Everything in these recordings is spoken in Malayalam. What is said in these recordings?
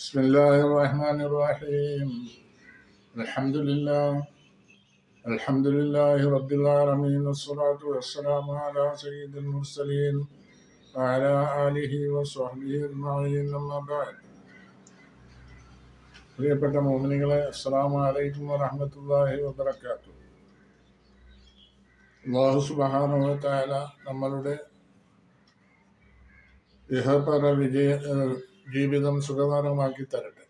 بسم الله الرحمن الرحيم الحمد لله الحمد لله رب العالمين والصلاة والسلام على سيد المرسلين وعلى آله وصحبه أجمعين أما بعد പ്രിയപ്പെട്ട മോമിനികളെ അസ്സലാമു അലൈക്കും വറഹ്മത്തുള്ളാഹി വബറകാത്തു അല്ലാഹു സുബ്ഹാനഹു വ തആല നമ്മളുടെ ഇഹപര വിജയ ഏഹ് ജീവിതം സുഖകരമാക്കി തരട്ടെ.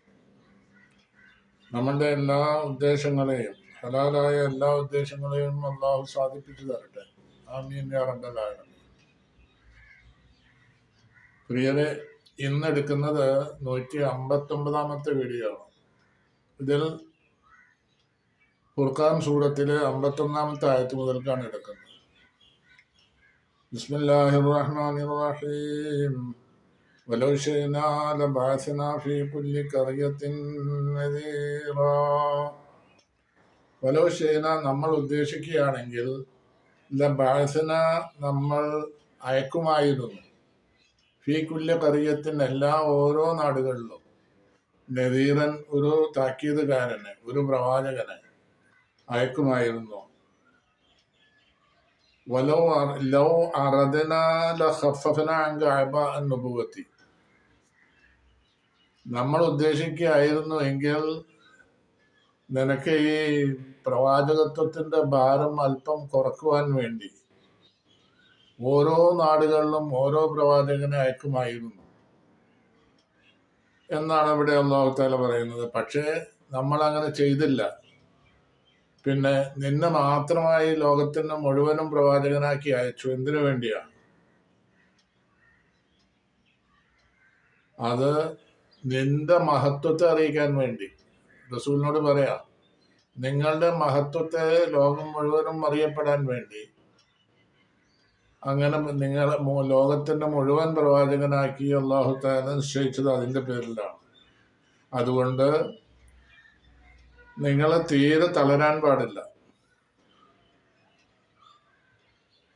നമ്മളുടെ എല്ലാ ഉദ്ദേശങ്ങളെയും ഹലാലായ എല്ലാ ഉദ്ദേശങ്ങളെയും അള്ളാഹു സാധിപ്പിച്ചു തരട്ടെ. ആമീൻ യാ റബ്ബൽ പ്രിയരെ ഇന്ന് എടുക്കുന്നത് നൂറ്റി അമ്പത്തൊമ്പതാമത്തെ വീഡിയോ ആണ്. ഇതിൽ ഫുർഖാൻ സൂറത്തിലെ അമ്പത്തൊന്നാമത്തെ ആയത്ത് മുതൽക്കാണ് എടുക്കുന്നത്. ബിസ്മില്ലാഹിർ റഹ്മാനിർ റഹീം. ولو شئنا لبعثنا في كل قرية نذيرا ولو شئنا നമ്മൾ ഉദ്ദേശിക്കുകയാണെങ്കിൽ ലബാസന നമ്മൾ അയക്കുമായിരുന്നു ഫീ കുല്യ കറിയത്തിൻ എല്ലാ ഓരോ നാടുകളിലും നദീറൻ ഒരു താക്കീതുകാരനെ ഒരു പ്രവാചകനെ അയക്കുമായിരുന്നു വലോ അർ- ലോ അറദന ലഖഫഫന അങ്ക അബ അനുഭവത്തി നമ്മൾ ഉദ്ദേശിക്കുകയായിരുന്നു എങ്കിൽ നിനക്ക് ഈ പ്രവാചകത്വത്തിന്റെ ഭാരം അല്പം കുറക്കുവാൻ വേണ്ടി ഓരോ നാടുകളിലും ഓരോ പ്രവാചകനെ അയക്കുമായിരുന്നു. എന്നാണ് ഇവിടെ അള്ളാഹു താല പറയുന്നത്. പക്ഷേ നമ്മൾ അങ്ങനെ ചെയ്തില്ല. പിന്നെ നിന്നെ മാത്രമായി ലോകത്തിന് മുഴുവനും പ്രവാചകനാക്കി അയച്ചു. എന്തിനു വേണ്ടിയാണ്? അത് നിന്റെ മഹത്വത്തെ അറിയിക്കാൻ വേണ്ടി. റസൂലിനോട് പറയാ നിങ്ങളുടെ മഹത്വത്തെ ലോകം മുഴുവനും അറിയപ്പെടാൻ വേണ്ടി. അങ്ങനെ നിങ്ങൾ ലോകത്തിന്റെ മുഴുവൻ പ്രവാചകനാക്കി അള്ളാഹു താല നിശ്ചയിച്ചത് അതിന്റെ പേരിലാണ്. അതുകൊണ്ട് നിങ്ങളെ തീരെ തളരാൻ പാടില്ല.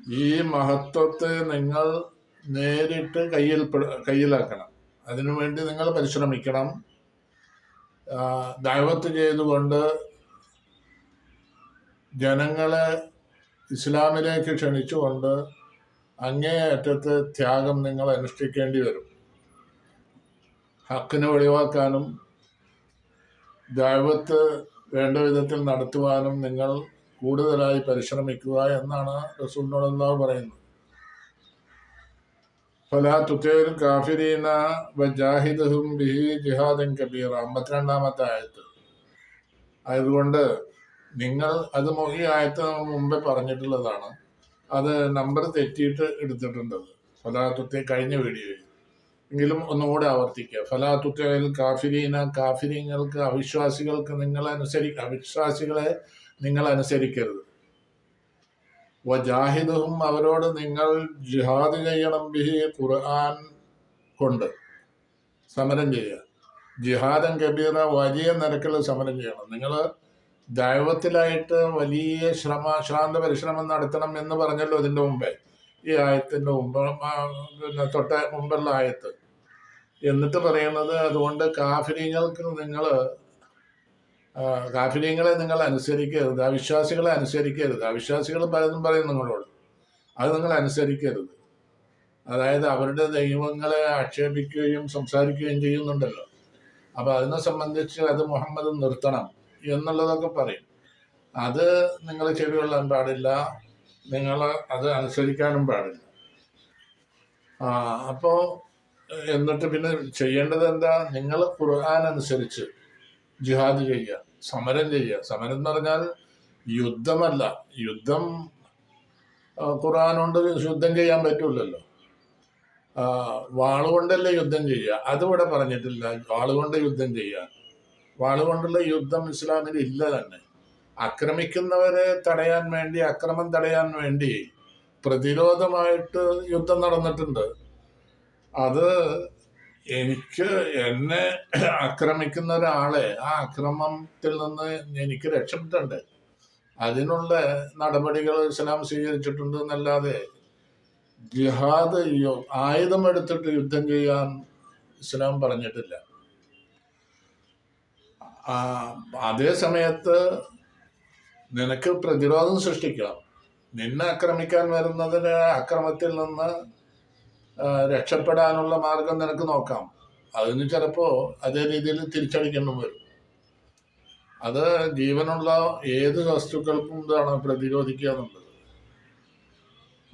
ഈ മഹത്വത്തെ നിങ്ങൾ നേരിട്ട് കയ്യിൽ കയ്യിലാക്കണം. അതിനുവേണ്ടി നിങ്ങൾ പരിശ്രമിക്കണം. ദൈവത്ത് ചെയ്തുകൊണ്ട് ജനങ്ങളെ ഇസ്ലാമിലേക്ക് ക്ഷണിച്ചുകൊണ്ട് അങ്ങേയറ്റത്ത് ത്യാഗം നിങ്ങൾ അനുഷ്ഠിക്കേണ്ടി വരും. ഹക്കിനെ ഒഴിവാക്കാനും ദൈവത്ത് വേണ്ട വിധത്തിൽ നടത്തുവാനും നിങ്ങൾ കൂടുതലായി പരിശ്രമിക്കുക എന്നാണ് റസൂലിനോട് പറയുന്നത്. ഫലാ തുത്തേരും കാഫിരീന വജാഹിദും ബിഹി ജിഹാദൻ കബീറ. അമ്പത്തിരണ്ടാമത്തെ ആയത്ത്. ആയതുകൊണ്ട് നിങ്ങൾ അത് മൊ- ഈ ആയത്ത് മുമ്പേ പറഞ്ഞിട്ടുള്ളതാണ്. അത് നമ്പർ തെറ്റിയിട്ട് എടുത്തിട്ടുണ്ട്. ഫലാത്തുത്തെ കഴിഞ്ഞ വീഡിയോയിൽ. എങ്കിലും ഒന്നുകൂടെ ആവർത്തിക്കുക. ഫലാത്തുത്തയിൽ കാഫിരീന കാഫിരീങ്ങൾക്ക് അവിശ്വാസികൾക്ക് നിങ്ങൾ അനുസരി അവിശ്വാസികളെ നിങ്ങൾ അനുസരിക്കരുത് വജാഹിദും അവരോട് നിങ്ങൾ ജിഹാദ് ചെയ്യണം ബിഹി ഖുർആൻ കൊണ്ട് സമരം ചെയ്യുക. ജിഹാദൻ കബീറ വലിയ നിരക്കിൽ സമരം ചെയ്യണം. നിങ്ങൾ ദൈവത്തിലായിട്ട് വലിയ ശ്രമ ശാന്ത പരിശ്രമം നടത്തണം എന്ന് പറഞ്ഞല്ലോ ഇതിന്റെ മുമ്പേ. ഈ ആയത്തിന്റെ മുമ്പ് പിന്നെ തൊട്ട മുമ്പുള്ള ആയത്ത്. എന്നിട്ട് പറയുന്നത് അതുകൊണ്ട് കാഫിനീങ്ങൾക്ക് നിങ്ങൾ കാഫിര്യങ്ങളെ നിങ്ങൾ അനുസരിക്കരുത് അവിശ്വാസികളെ അനുസരിക്കരുത്. അവിശ്വാസികൾ പലതും പറയും നിങ്ങളോട്. അത് നിങ്ങൾ അനുസരിക്കരുത്. അതായത് അവരുടെ ദൈവങ്ങളെ ആക്ഷേപിക്കുകയും സംസാരിക്കുകയും ചെയ്യുന്നുണ്ടല്ലോ. അപ്പൊ അതിനെ സംബന്ധിച്ച് അത് മുഹമ്മദ് നിർത്തണം എന്നുള്ളതൊക്കെ പറയും. അത് നിങ്ങൾ ചെവികൊള്ളാൻ പാടില്ല. നിങ്ങൾ അത് അനുസരിക്കാനും പാടില്ല. ആ അപ്പോ എന്നിട്ട് പിന്നെ ചെയ്യേണ്ടത് എന്താ? നിങ്ങൾ ഖുർആൻ അനുസരിച്ച് ജിഹാദ് ചെയ്യുക. സമരം ചെയ്യുക. സമരം എന്ന് പറഞ്ഞാൽ യുദ്ധമല്ല. യുദ്ധം ആ, ഖുർആൻ കൊണ്ട് യുദ്ധം ചെയ്യാൻ പറ്റില്ലല്ലോ വാളുകൊണ്ടല്ലേ യുദ്ധം ചെയ്യുക? അതിവിടെ പറഞ്ഞിട്ടില്ല. വാളുകൊണ്ട് യുദ്ധം ചെയ്യുക. വാളുകൊണ്ടുള്ള യുദ്ധം ഇസ്ലാമിൽ ഇല്ല തന്നെ. ആക്രമിക്കുന്നവരെ തടയാൻ വേണ്ടി അക്രമം തടയാൻ വേണ്ടി പ്രതിരോധമായിട്ട് യുദ്ധം നടന്നിട്ടുണ്ട്. അത് എനിക്ക് എന്നെ ആക്രമിക്കുന്ന ഒരാളെ ആ അക്രമത്തിൽ നിന്ന് എനിക്ക് രക്ഷപ്പെട്ടുണ്ട് അതിനുള്ള നടപടികൾ ഇസ്ലാം സ്വീകരിച്ചിട്ടുണ്ട് എന്നല്ലാതെ ജിഹാദ് ആയുധം എടുത്തിട്ട് യുദ്ധം ചെയ്യാൻ ഇസ്ലാം പറഞ്ഞിട്ടില്ല. അതേ സമയത്ത് നിനക്ക് പ്രതിരോധം സൃഷ്ടിക്കണം. നിന്നെ ആക്രമിക്കാൻ വരുന്നതിന് അക്രമത്തിൽ നിന്ന് രക്ഷപ്പെടാനുള്ള മാർഗം നിനക്ക് നോക്കാം. അതിന് ചിലപ്പോ അതേ രീതിയിൽ തിരിച്ചടിക്കേണ്ടി വരും. അത് ജീവനുള്ള ഏത് വസ്തുക്കൾക്കും ഇതാണ് പ്രതിരോധിക്കുക എന്നുള്ളത്.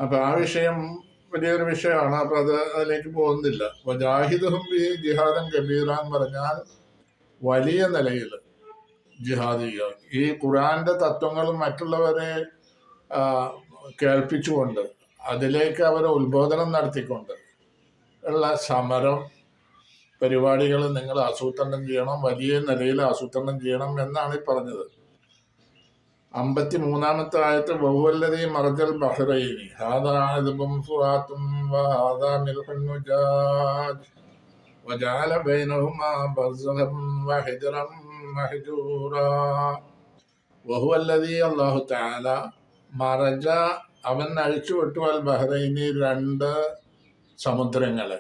അപ്പൊ ആ വിഷയം വലിയൊരു വിഷയമാണ്. അപ്പൊ അത് അതിലേക്ക് പോകുന്നില്ല. അപ്പോൾ ജാഹിദും ജിഹാദം കബീറ എന്ന് പറഞ്ഞാൽ വലിയ നിലയിൽ ജിഹാദ് ഈ ഖുറാന്റെ തത്വങ്ങൾ മറ്റുള്ളവരെ കേൾപ്പിച്ചുകൊണ്ട് അതിലേക്ക് അവരെ ഉത്ബോധനം നടത്തിക്കൊണ്ട് ഉള്ള സമരം പരിപാടികൾ നിങ്ങൾ ആസൂത്രണം ചെയ്യണം വലിയ നിലയിൽ ആസൂത്രണം ചെയ്യണം എന്നാണ് ഈ പറഞ്ഞത് അമ്പത്തി മൂന്നാമത്തെ ആയത്ത് ബഹുവല്ലതി മറജൽ ബഹ്റൈനി ഹാദാ ഫുറാത്തും വഹാദാ മിൽഹുൻ ഉജാജ് وجعل بينهما برزخا وحجرا محجورا وهو الذي الله تعالى മറജ അവൻ അഴിച്ചു വിട്ടുവാൽ ബഹ്റൈനി രണ്ട് സമുദ്രങ്ങൾ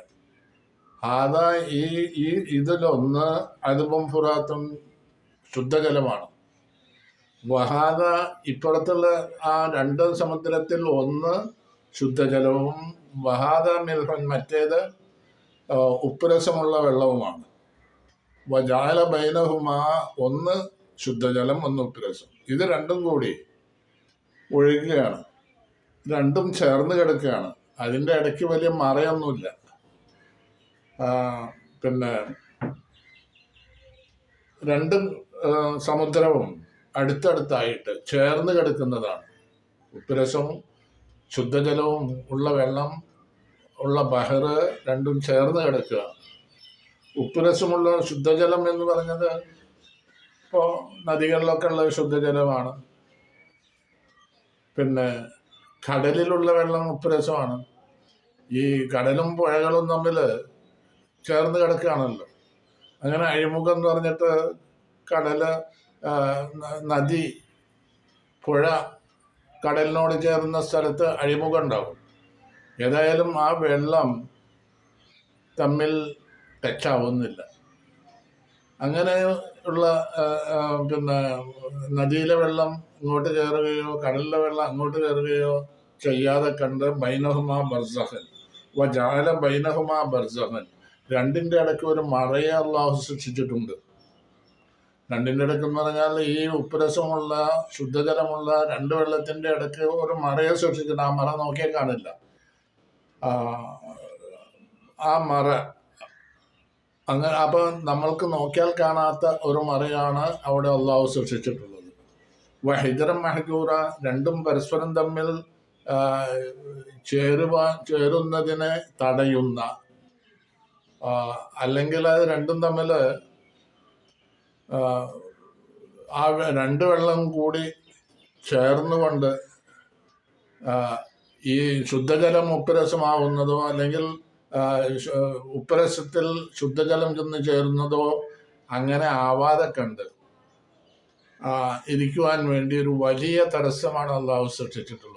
ആദാ ഈ ഈ ഇതിലൊന്ന് അതും ഫുറാത്തും ശുദ്ധജലമാണ്. വഹാദ ഇപ്പുറത്തുള്ള ആ രണ്ട് സമുദ്രത്തിൽ ഒന്ന് ശുദ്ധജലവും വഹാദ മിൽഹൻ മറ്റേത് ഉപ്പുരസമുള്ള വെള്ളവുമാണ്. വജാല ബൈനഹുമാ ഒന്ന് ശുദ്ധജലം ഒന്ന് ഉപ്പുരസം. ഇത് രണ്ടും കൂടി ഒഴുകുകയാണ്. രണ്ടും ചേർന്ന് കിടക്കുകയാണ്. അതിന്റെ ഇടയ്ക്ക് വലിയ മറയൊന്നുമില്ല. പിന്നെ രണ്ടും സമുദ്രവും അടുത്തടുത്തായിട്ട് ചേർന്ന് കിടക്കുന്നതാണ്. ഉപ്പുരസവും ശുദ്ധജലവും ഉള്ള വെള്ളം ഉള്ള ബഹർ രണ്ടും ചേർന്ന് കിടക്കുക ഉപ്പുരസമുള്ള ശുദ്ധജലം എന്ന് പറഞ്ഞത് ഇപ്പോൾ നദികളിലൊക്കെ ഉള്ള ശുദ്ധജലമാണ്. പിന്നെ കടലിലുള്ള വെള്ളം ഉപ്പുരസമാണ് ഈ കടലും പുഴകളും തമ്മിൽ ചേർന്ന് കിടക്കുകയാണല്ലോ. അങ്ങനെ അഴിമുഖം എന്ന് പറഞ്ഞിട്ട് കടൽ നദി പുഴ കടലിനോട് ചേർന്ന സ്ഥലത്ത് അഴിമുഖം ഉണ്ടാവും. ഏതായാലും ആ വെള്ളം തമ്മിൽ ടച്ചാവുന്നില്ല അങ്ങനെ ഉള്ള ആ, ആ, പിന്നെ നദിയിലെ വെള്ളം ഇങ്ങോട്ട് കയറുകയോ കടലിലെ വെള്ളം അങ്ങോട്ട് കയറുകയോ ചെയ്യാതെ കണ്ട് ബൈനഹുമാ ബർസഹൻ. വ ജാല ബൈനഹുമാ ബർസഹൻ. രണ്ടിന്റെ ഇടയ്ക്ക് ഒരു മറയെ അള്ളാഹു സൃഷ്ടിച്ചിട്ടുണ്ട്. രണ്ടിന്റെ ഇടയ്ക്ക് എന്ന് പറഞ്ഞാൽ ഈ ഉപ്പുരസമുള്ള ശുദ്ധജലമുള്ള രണ്ട് വെള്ളത്തിന്റെ ഇടയ്ക്ക് ഒരു മറയെ സൃഷ്ടിച്ചിട്ടുണ്ട്. ആ മറ നോക്കിയാൽ കാണില്ല. ആ, മറ. അങ്ങനെ അപ്പൊ നമ്മൾക്ക് നോക്കിയാൽ കാണാത്ത ഒരു മറയാണ് അവിടെ അള്ളാഹു സൃഷ്ടിച്ചിട്ടുള്ളത്. വഹിജറം മഹജൂറ രണ്ടും പരസ്പരം തമ്മിൽ ചേരുവാൻ ചേരുന്നതിനെ തടയുന്ന അല്ലെങ്കിൽ അത് രണ്ടും തമ്മിൽ ആ രണ്ട് വെള്ളം കൂടി ചേർന്നുകൊണ്ട് ഈ ശുദ്ധജലം ഉപ്പുരസമാവുന്നതോ അല്ലെങ്കിൽ ഉപ്പുരസത്തിൽ ശുദ്ധജലം ചെന്ന് ചേരുന്നതോ അങ്ങനെ ആവാതെ കണ്ട് ഇരിക്കുവാൻ വേണ്ടി ഒരു വലിയ തടസ്സമാണ് അള്ളാഹു സൃഷ്ടിച്ചിട്ടുള്ളത്.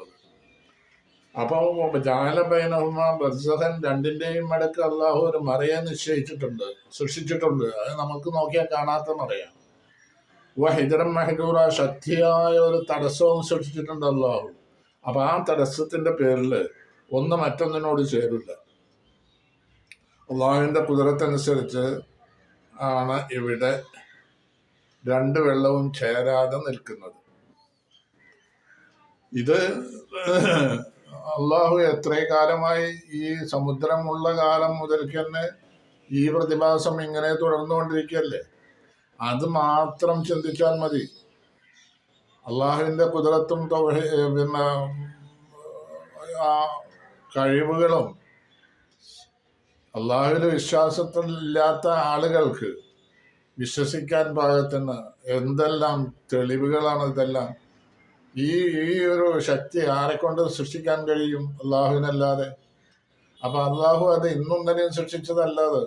അപ്പോൾ ജാലബൈനഹുമ ബർസഹൻ രണ്ടിന്റെയും ഇടയ്ക്ക് അള്ളാഹു ഒരു മറയെ നിശ്ചയിച്ചിട്ടുണ്ട് സൃഷ്ടിച്ചിട്ടുണ്ട്. അത് നമുക്ക് നോക്കിയാൽ കാണാത്ത മറയാണ് വഹിദറം ആ ശക്തിയായ ഒരു തടസ്സവും സൃഷ്ടിച്ചിട്ടുണ്ട് അള്ളാഹു അപ്പൊ ആ തടസ്സത്തിന്റെ പേരിൽ ഒന്ന് മറ്റൊന്നിനോട് ചേരില്ല. അള്ളാഹുവിന്റെ കുതിരത്തനുസരിച്ച് ആണ് ഇവിടെ രണ്ട് വെള്ളവും ചേരാതെ നിൽക്കുന്നത്. ഇത് അള്ളാഹു എത്ര കാലമായി ഈ സമുദ്രമുള്ള കാലം മുതൽക്ക് തന്നെ ഈ പ്രതിഭാസം ഇങ്ങനെ തുടർന്നുകൊണ്ടിരിക്കുകയല്ലേ? അത് മാത്രം ചിന്തിച്ചാൽ മതി. അള്ളാഹുവിന്റെ കുതിരത്തും പിന്നെ ആ കഴിവുകളും അള്ളാഹുവിൽ വിശ്വാസത്തിലില്ലാത്ത ആളുകൾക്ക് വിശ്വസിക്കാൻ പാകത്തിന് എന്തെല്ലാം തെളിവുകളാണ് ഇതെല്ലാം? ഈ ഈ ഒരു ശക്തി ആരെക്കൊണ്ട് സൃഷ്ടിക്കാൻ കഴിയും? അള്ളാഹുവിനല്ലാതെ അപ്പൊ അള്ളാഹു അത് ഇന്നും തന്നെയും സൃഷ്ടിച്ചതല്ലാതെ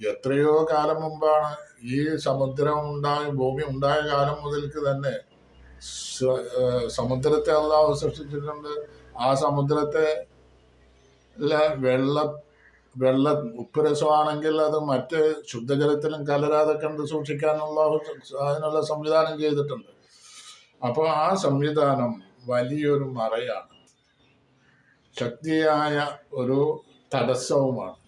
എത്രയോ കാലം മുമ്പാണ് ഈ സമുദ്രം ഉണ്ടായ ഭൂമി ഉണ്ടായ കാലം മുതൽക്ക് തന്നെ സമുദ്രത്തെ അള്ളാഹു സൃഷ്ടിച്ചിട്ടുണ്ട്. ആ സമുദ്രത്തെ വെള്ള വെള്ള ഉപ്പ് രസമാണെങ്കിൽ അത് മറ്റ് ശുദ്ധജലത്തിലും കലരാതെ കണ്ട് സൂക്ഷിക്കാനുള്ള അതിനുള്ള സംവിധാനം ചെയ്തിട്ടുണ്ട്. അപ്പോൾ ആ സംവിധാനം വലിയൊരു മറയാണ്. ശക്തിയായ ഒരു തടസ്സവുമാണ്.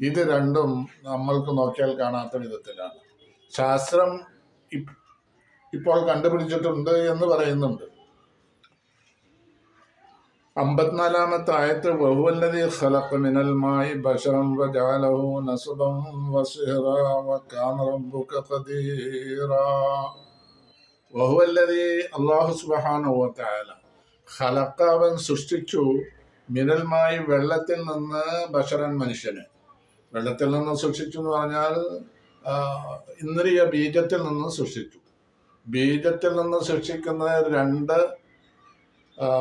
ഇത് രണ്ടും നമ്മൾക്ക് നോക്കിയാൽ കാണാത്ത വിധത്തിലാണ്. ശാസ്ത്രം ഇപ്പോൾ കണ്ടുപിടിച്ചിട്ടുണ്ട് എന്ന് പറയുന്നുണ്ട്. അമ്പത്തിനാലാമത്തെ ആയത്ത് വഹുവല്ലതി ഖലഖ മിനൽ മായി ബശറൻ വജഅലഹു നസബൻ വസിഹറ വകാന റബ്ബുക ഖദീറ. വഹുവല്ലതി വതആല ഖലഖ അവൻ സൃഷ്ടിച്ചു മിനൽമായി വെള്ളത്തിൽ നിന്ന് ബഷറൻ മനുഷ്യന്. വെള്ളത്തിൽ നിന്ന് സൃഷ്ടിച്ചു എന്ന് പറഞ്ഞാൽ ഇന്ദ്രിയ ബീജത്തിൽ നിന്ന് സൃഷ്ടിച്ചു. ബീജത്തിൽ നിന്ന് സൃഷ്ടിക്കുന്ന രണ്ട്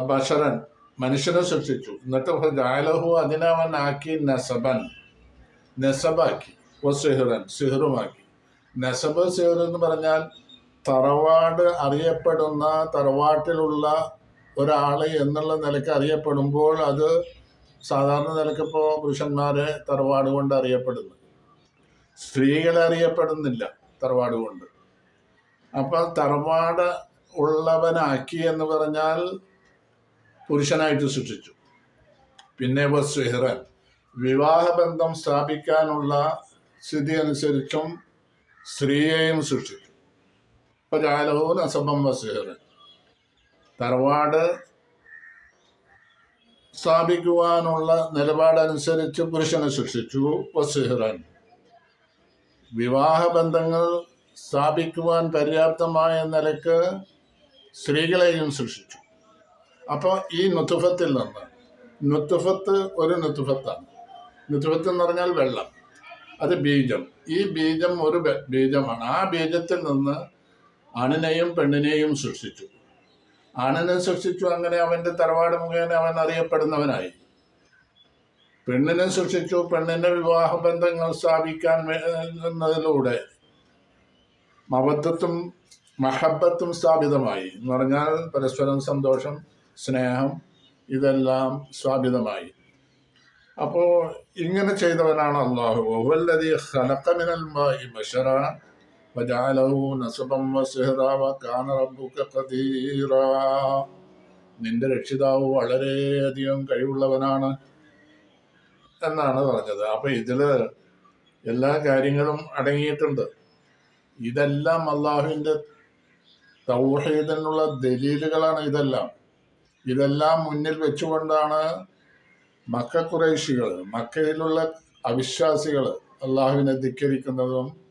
ബഷറൻ മനുഷ്യനെ സൃഷ്ടിച്ചു. എന്നിട്ട് ജാലഹു അതിനവൻ ആക്കി നസബൻ. നസബാക്കി. ഓ സിഹുറൻ സിഹറുമാക്കി. നസബ് സിഹർ എന്ന് പറഞ്ഞാൽ തറവാട് അറിയപ്പെടുന്ന തറവാട്ടിലുള്ള ഒരാൾ എന്നുള്ള നിലയ്ക്ക് അറിയപ്പെടുമ്പോൾ അത് സാധാരണ നിലയ്ക്ക് ഇപ്പോൾ പുരുഷന്മാരെ തറവാട് കൊണ്ട് അറിയപ്പെടുന്നു. സ്ത്രീകളെ അറിയപ്പെടുന്നില്ല തറവാട് കൊണ്ട്. അപ്പം തറവാട് ഉള്ളവനാക്കി എന്ന് പറഞ്ഞാൽ പുരുഷനായിട്ട് സൃഷ്ടിച്ചു പിന്നെ വസ്ഹിറൻ വിവാഹബന്ധം സ്ഥാപിക്കാനുള്ള സ്ഥിതി അനുസരിച്ചും സ്ത്രീയെയും സൃഷ്ടിച്ചു ജാലഹവും അസബം വസ്ഹിറൻ തറവാട് സ്ഥാപിക്കുവാനുള്ള നിലപാടനുസരിച്ച് പുരുഷനെ ശിക്ഷിച്ചു വസുഹിറൻ വിവാഹ വിവാഹബന്ധങ്ങൾ സ്ഥാപിക്കുവാൻ പര്യാപ്തമായ നിലയ്ക്ക് സ്ത്രീകളെയും സൃഷ്ടിച്ചു അപ്പോൾ ഈ നുത്തുഫത്തിൽ നിന്ന് നുത്തുഫത്ത് ഒരു നുത്തുഫത്താണ്. നുത്തുഫത്ത് എന്ന് പറഞ്ഞാൽ വെള്ളം അത് ബീജം. ഈ ബീജം ഒരു ബീജമാണ്. ആ ബീജത്തിൽ നിന്ന് ആണിനെയും പെണ്ണിനെയും സൃഷ്ടിച്ചു. ആണിനെ സൃഷ്ടിച്ചു അങ്ങനെ അവന്റെ തറവാട് മുഖേന അവൻ അറിയപ്പെടുന്നവനായി. പെണ്ണിനെ സൃഷ്ടിച്ചു പെണ്ണിന്റെ വിവാഹ ബന്ധങ്ങൾ സ്ഥാപിക്കാൻ എന്നതിലൂടെ മബദ്ധത്തും മഹബത്തും സ്ഥാപിതമായി. എന്ന് പറഞ്ഞാൽ പരസ്പരം സന്തോഷം സ്നേഹം ഇതെല്ലാം സ്ഥാപിതമായി. അപ്പോൾ ഇങ്ങനെ ചെയ്തവനാണ് അള്ളാഹു വഹുവല്ലദീ نسبا وسهرا وكان ربك ഖദീറ. നിന്റെ രക്ഷിതാവ് വളരെയധികം കഴിവുള്ളവനാണ് എന്നാണ് പറഞ്ഞത്. അപ്പൊ ഇതിൽ എല്ലാ കാര്യങ്ങളും അടങ്ങിയിട്ടുണ്ട്. ഇതെല്ലാം അള്ളാഹുവിന്റെ തൗഹീദിനുള്ള ദലീലുകളാണ് ഇതെല്ലാം. ഇതെല്ലാം മുന്നിൽ വെച്ചുകൊണ്ടാണ് മക്ക കുറേശികൾ മക്കയിലുള്ള അവിശ്വാസികൾ അള്ളാഹുവിനെ ധിക്കരിക്കുന്നതും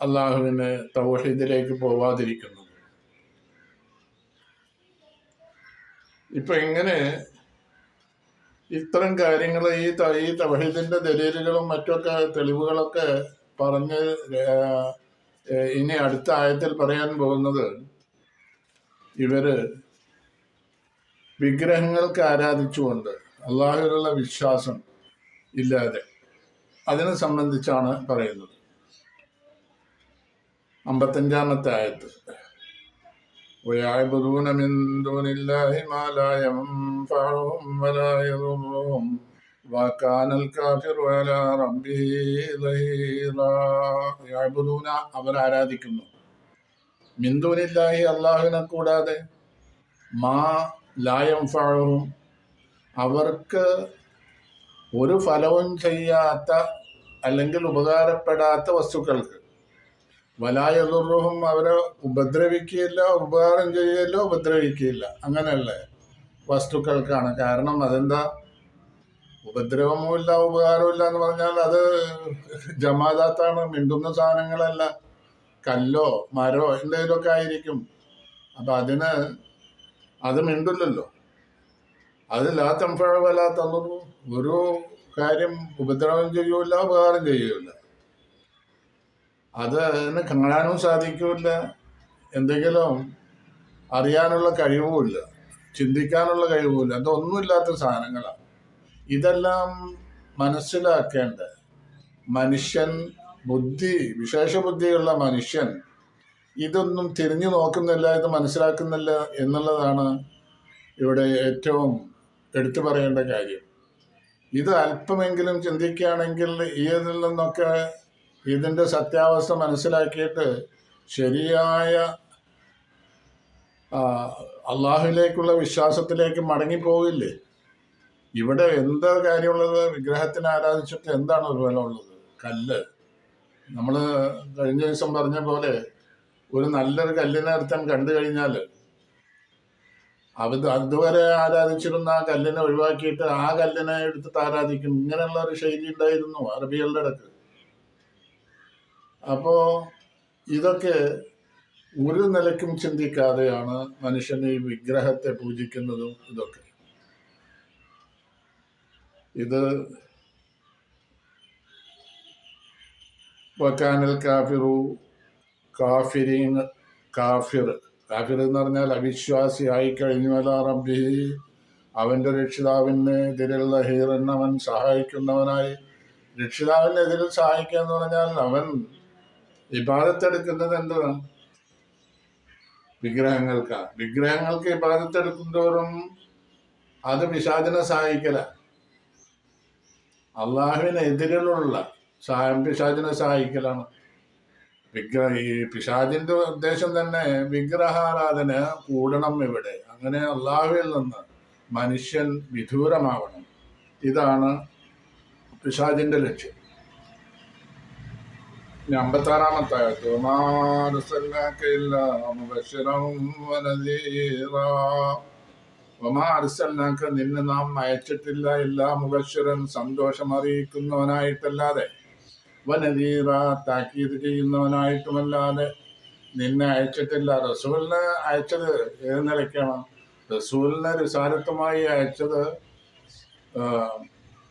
അള്ളാഹുവിനെ തൗഹീദിലേക്ക് പോവാതിരിക്കുന്നത് ഇപ്പൊ എങ്ങനെ ഇത്തരം കാര്യങ്ങൾ ഈ ഈ തൗഹീദിന്റെ ദലീലുകളും മറ്റൊക്കെ തെളിവുകളൊക്കെ പറഞ്ഞ് ഇനി അടുത്ത ആയത്തിൽ പറയാൻ പോകുന്നത് ഇവർ വിഗ്രഹങ്ങൾക്ക് ആരാധിച്ചുകൊണ്ട് അള്ളാഹുവിലുള്ള വിശ്വാസം ഇല്ലാതെ അതിനെ സംബന്ധിച്ചാണ് പറയുന്നത്. അമ്പത്തഞ്ചാമത്തെ ആയത്ത് ويعبدون من دون الله ما لا ينفعهم ولا يضرهم وكان الكافر على ربه ظهيرا يعبدون അവർ ആരാധിക്കുന്നു മിന്ദൂനില്ലാഹി അള്ളാഹുവിനെ കൂടാതെ മാ ലായം ഫഴവും അവർക്ക് ഒരു ഫലവും ചെയ്യാത്ത അല്ലെങ്കിൽ ഉപകാരപ്പെടാത്ത വസ്തുക്കൾക്ക് വലായതുറും അവരെ ഉപദ്രവിക്കുകയില്ല ഉപകാരം ചെയ്യുകയില്ല ഉപദ്രവിക്കുകയില്ല. അങ്ങനെയല്ലേ വസ്തുക്കൾക്കാണ്. കാരണം അതെന്താ? ഉപദ്രവവുമില്ല ഇല്ല എന്ന് പറഞ്ഞാൽ അത് ജമാദാത്താണ് മിണ്ടുന്ന സാധനങ്ങളല്ല. കല്ലോ മരോ എന്തെങ്കിലുമൊക്കെ ആയിരിക്കും. അപ്പൊ അതിന് അത് മിണ്ടില്ലല്ലോ അത് ഫഴവല്ലാത്ത ഒരു കാര്യം ഉപദ്രവം ചെയ്യൂല ഉപകാരം ചെയ്യൂല അത് അതിന് കാണാനും സാധിക്കില്ല. എന്തെങ്കിലും അറിയാനുള്ള കഴിവുമില്ല. ചിന്തിക്കാനുള്ള കഴിവുമില്ല. അതൊന്നുമില്ലാത്ത സാധനങ്ങളാണ് ഇതെല്ലാം മനസ്സിലാക്കേണ്ട മനുഷ്യൻ ബുദ്ധി വിശേഷ ബുദ്ധിയുള്ള മനുഷ്യൻ ഇതൊന്നും തിരിഞ്ഞു നോക്കുന്നില്ല ഇത് മനസ്സിലാക്കുന്നില്ല എന്നുള്ളതാണ് ഇവിടെ ഏറ്റവും എടുത്തു പറയേണ്ട കാര്യം. ഇത് അല്പമെങ്കിലും ചിന്തിക്കുകയാണെങ്കിൽ ഇതിൽ നിന്നൊക്കെ ഇതിന്റെ സത്യാവസ്ഥ മനസ്സിലാക്കിയിട്ട് ശരിയായ അള്ളാഹുലേക്കുള്ള വിശ്വാസത്തിലേക്ക് മടങ്ങിപ്പോവില്ലേ? ഇവിടെ എന്താ കാര്യമുള്ളത്? വിഗ്രഹത്തിനെ ആരാധിച്ചിട്ട് എന്താണ് ഒരു വില ഉള്ളത്? കല്ല്. നമ്മൾ കഴിഞ്ഞ ദിവസം പറഞ്ഞ പോലെ ഒരു നല്ലൊരു കല്ലിനെ അർത്ഥം കണ്ടു കഴിഞ്ഞാൽ അത് അതുവരെ ആരാധിച്ചിരുന്ന ആ കല്ലിനെ ഒഴിവാക്കിയിട്ട് ആ കല്ലിനെ എടുത്തിട്ട് ആരാധിക്കും. ഇങ്ങനെയുള്ള ഒരു ശൈലി ഉണ്ടായിരുന്നു അറബികളുടെ ഇടയ്ക്ക് അപ്പോ ഇതൊക്കെ ഒരു നിലക്കും ചിന്തിക്കാതെയാണ് മനുഷ്യൻ ഈ വിഗ്രഹത്തെ പൂജിക്കുന്നതും ഇതൊക്കെ. ഇത് വക്കാനൽ കാഫിറു കാഫിരീൻ കാഫിർ. കാഫിർ എന്ന് പറഞ്ഞാൽ അവിശ്വാസി ആയി കഴിഞ്ഞു. അല റബ്ബി അവന്റെ രക്ഷിതാവിനെ എതിരുള്ള ഹീറൻ അവൻ സഹായിക്കുന്നവനായി. രക്ഷിതാവിനെതിരിൽ സഹായിക്കുക എന്ന് പറഞ്ഞാൽ അവൻ ഇബാദത്തെടുക്കുന്നത് എന്താണ് വിഗ്രഹങ്ങൾക്കാണ് വിഗ്രഹങ്ങൾക്ക് ഇബാദത്തെടുക്കുന്നതോറും അത് പിശാചിനെ സഹായിക്കല. അള്ളാഹുവിനെതിരിലുള്ള സഹായം പിശാചിനെ സഹായിക്കലാണ്. വിഗ്രഹ ഈ പിശാചിന്റെ ഉദ്ദേശം തന്നെ വിഗ്രഹാരാധന കൂടണം ഇവിടെ. അങ്ങനെ അള്ളാഹുവിൽ നിന്ന് മനുഷ്യൻ വിദൂരമാവണം. ഇതാണ് പിശാചിന്റെ ലക്ഷ്യം. അമ്പത്താറാമത്തെ അർസൽനാക നിന്നെ നാം അയച്ചിട്ടില്ല എല്ലാ മുഖശ്വരൻ സന്തോഷം അറിയിക്കുന്നവനായിട്ടല്ലാതെ വനദീറ താക്കീത് ചെയ്യുന്നവനായിട്ടുമല്ലാതെ നിന്നെ അയച്ചിട്ടില്ല. റസൂലിന് അയച്ചത് ഏത് നിലയ്ക്കാണ്? റസൂലിനെ റിസാലത്തുമായി അയച്ചത്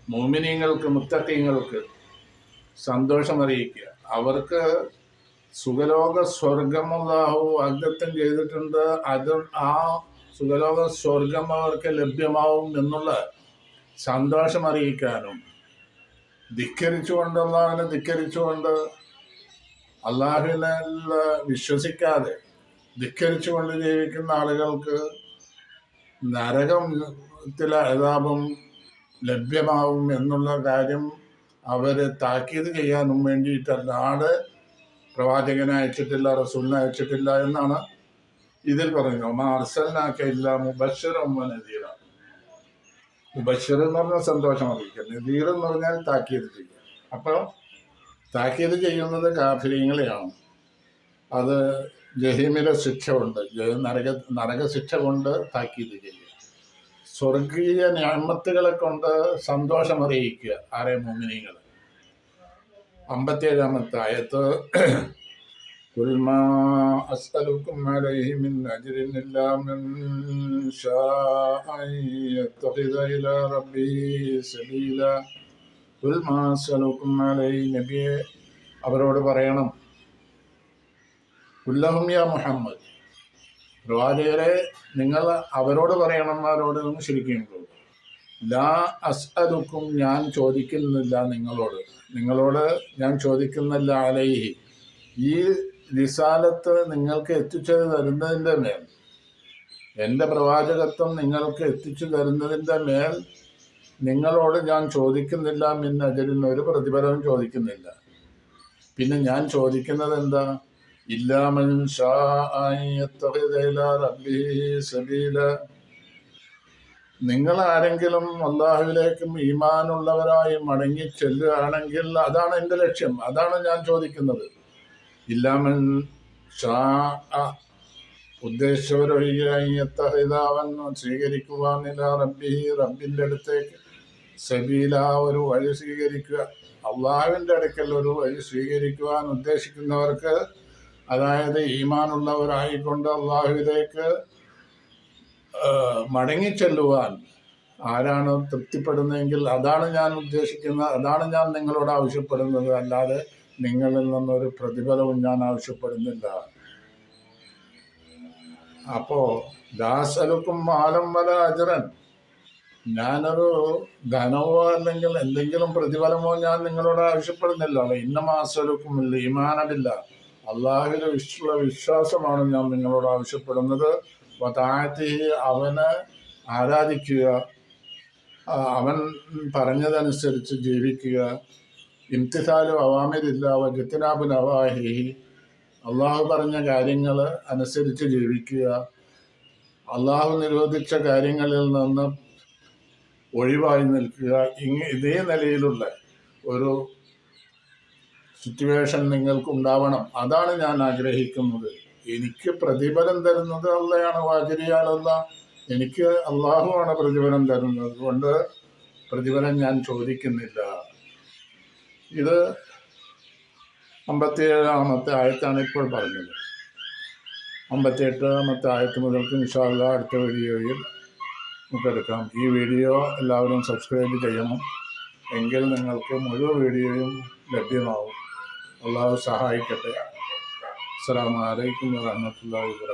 മോമിനിയങ്ങൾക്ക് മുത്തക്കീങ്ങൾക്ക് സന്തോഷം അറിയിക്കുക അവർക്ക് സുഖലോക സ്വർഗമുള്ളാഹു വാഗ്ദത്തം ചെയ്തിട്ടുണ്ട്. അത് ആ സുഖലോക സ്വർഗം അവർക്ക് ലഭ്യമാവും എന്നുള്ള സന്തോഷം അറിയിക്കാനും ധിക്കരിച്ചുകൊണ്ട് അള്ളാഹിനെ ധിക്കരിച്ചുകൊണ്ട് അള്ളാഹുവിനെ വിശ്വസിക്കാതെ ധിക്കരിച്ചുകൊണ്ട് ജീവിക്കുന്ന ആളുകൾക്ക് നരകത്തിലെ അതാപം ലഭ്യമാവും എന്നുള്ള കാര്യം അവർ താക്കീത് ചെയ്യാനും വേണ്ടിയിട്ടല്ലാതെ പ്രവാചകനെ അയച്ചിട്ടില്ല റസൂലിനെ അയച്ചിട്ടില്ല എന്നാണ് ഇതിൽ പറയുന്നത്. ഒമാ അർസലിനാക്ക ഇല്ല മുബശ്ശറും നദീറ. മുബശ്ശർ എന്ന് പറഞ്ഞാൽ സന്തോഷം അറിയിക്കുക. നദീർ എന്ന് പറഞ്ഞാൽ താക്കീത് ചെയ്യുക. അപ്പോൾ താക്കീത് ചെയ്യുന്നത് കാഫര്യങ്ങളെയാണ് അത് ജഹീമിലെ ശിക്ഷ കൊണ്ട് ജ- നരക നരക ശിക്ഷ കൊണ്ട് താക്കീത് ചെയ്യുക. സ്വർഗീയ ഞാമത്തുകളെ കൊണ്ട് സന്തോഷം അറിയിക്കുക ആരെ മോമിനികൾ അമ്പത്തിയേഴാമത്തെ ആയത്ത് قل ما أسألكم عليه من أجر إلا من شاء أن يتخذ إلى ربه سبيلا قل ما أسألكم عليه നബിയെ അവരോട് പറയണം ഉല്ലഹും യാ മുഹമ്മദ് പ്രവാചകരെ നിങ്ങൾ അവരോട് പറയണന്മാരോട് നിങ്ങൾ ശരിക്കും ലാ അസ്അലുക്കും ഞാൻ ചോദിക്കുന്നില്ല നിങ്ങളോട്. നിങ്ങളോട് ഞാൻ ചോദിക്കുന്നില്ല അലൈഹി. ഈ റിസാലത്ത് നിങ്ങൾക്ക് എത്തിച്ചു തരുന്നതിന്റെ മേൽ. എന്റെ പ്രവാചകത്വം നിങ്ങൾക്ക് എത്തിച്ചു തരുന്നതിന്റെ മേൽ നിങ്ങളോട് ഞാൻ ചോദിക്കുന്നില്ല മിൻ അജരിന് ഒരു പ്രതിഫലവും ചോദിക്കുന്നില്ല. പിന്നെ ഞാൻ ചോദിക്കുന്നത് എന്താ? നിങ്ങൾ ആരെങ്കിലും അള്ളാഹുവിലേക്കും ഈമാനുള്ളവരായി മടങ്ങി ചെല്ലുകയാണെങ്കിൽ അതാണ് എന്റെ ലക്ഷ്യം അതാണ് ഞാൻ ചോദിക്കുന്നത്. ഇല്ലാമൻ ഷാ ഉദ്ദേശിച്ചവരൊഴിയായിത്തഹിതാവൻ സ്വീകരിക്കുവാനില്ല റബ്ബി റബ്ബിന്റെ അടുത്തേക്ക് സബീല ഒരു വഴി സ്വീകരിക്കുക. അള്ളാഹുവിന്റെ അടുക്കൽ ഒരു വഴി സ്വീകരിക്കുവാൻ ഉദ്ദേശിക്കുന്നവർക്ക് അതായത് ഈമാനുള്ളവരായിക്കൊണ്ട് അള്ളാഹുവിലേക്ക് മടങ്ങിച്ചെല്ലുവാൻ ആരാണ് തൃപ്തിപ്പെടുന്നതെങ്കിൽ അതാണ് ഞാൻ ഉദ്ദേശിക്കുന്നത് അതാണ് ഞാൻ നിങ്ങളോട് ആവശ്യപ്പെടുന്നത്. അല്ലാതെ നിങ്ങളിൽ നിന്നൊരു പ്രതിഫലവും ഞാൻ ആവശ്യപ്പെടുന്നില്ല. അപ്പോ ദാസലുക്കും മാലം വല അജറൻ ഞാനൊരു ധനമോ അല്ലെങ്കിൽ എന്തെങ്കിലും പ്രതിഫലമോ ഞാൻ നിങ്ങളോട് ആവശ്യപ്പെടുന്നില്ല. ഇന്ന മാസലുക്കും ഇല്ല ഈമാനമില്ല. അള്ളാഹുവിൽ വിശ്വ വിശ്വാസമാണ് ഞാൻ നിങ്ങളോട് ആവശ്യപ്പെടുന്നത്. താഴത്തി അവനെ ആരാധിക്കുക അവൻ പറഞ്ഞതനുസരിച്ച് ജീവിക്കുക. ഇംതിസാലു അവാമിരില്ല വജത്തിനാബ് നവാഹി. അള്ളാഹു പറഞ്ഞ കാര്യങ്ങൾ അനുസരിച്ച് ജീവിക്കുക. അള്ളാഹു നിരോധിച്ച കാര്യങ്ങളിൽ നിന്ന് ഒഴിവായി നിൽക്കുക. ഇങ്ങ ഇതേ നിലയിലുള്ള ഒരു സിറ്റുവേഷൻ നിങ്ങൾക്ക് ഉണ്ടാവണം അതാണ് ഞാൻ ആഗ്രഹിക്കുന്നത്. എനിക്ക് പ്രതിഫലം തരുന്നത് അല്ലയാണ് വാചരിയാലല്ല എനിക്ക് അള്ളാഹുവാണ് പ്രതിഫലം തരുന്നത്. അതുകൊണ്ട് പ്രതിഫലം ഞാൻ ചോദിക്കുന്നില്ല. ഇത് അമ്പത്തിയേഴാമത്തെ ആയത്താണ് ഇപ്പോൾ പറഞ്ഞത്. അമ്പത്തിയെട്ടാമത്തെ ആയത്ത് മുതൽക്ക് ഇൻഷാല്ല അടുത്ത വീഡിയോയിൽ നമുക്കെടുക്കാം ഈ വീഡിയോ എല്ലാവരും സബ്സ്ക്രൈബ് ചെയ്യണം. എങ്കിൽ നിങ്ങൾക്ക് മുഴുവൻ വീഡിയോയും ലഭ്യമാവും. അള്ളാഹു സഹായിക്കട്ടെ അസ്സാം വലൈക്കും വാഹമത്തല്ലാ വാ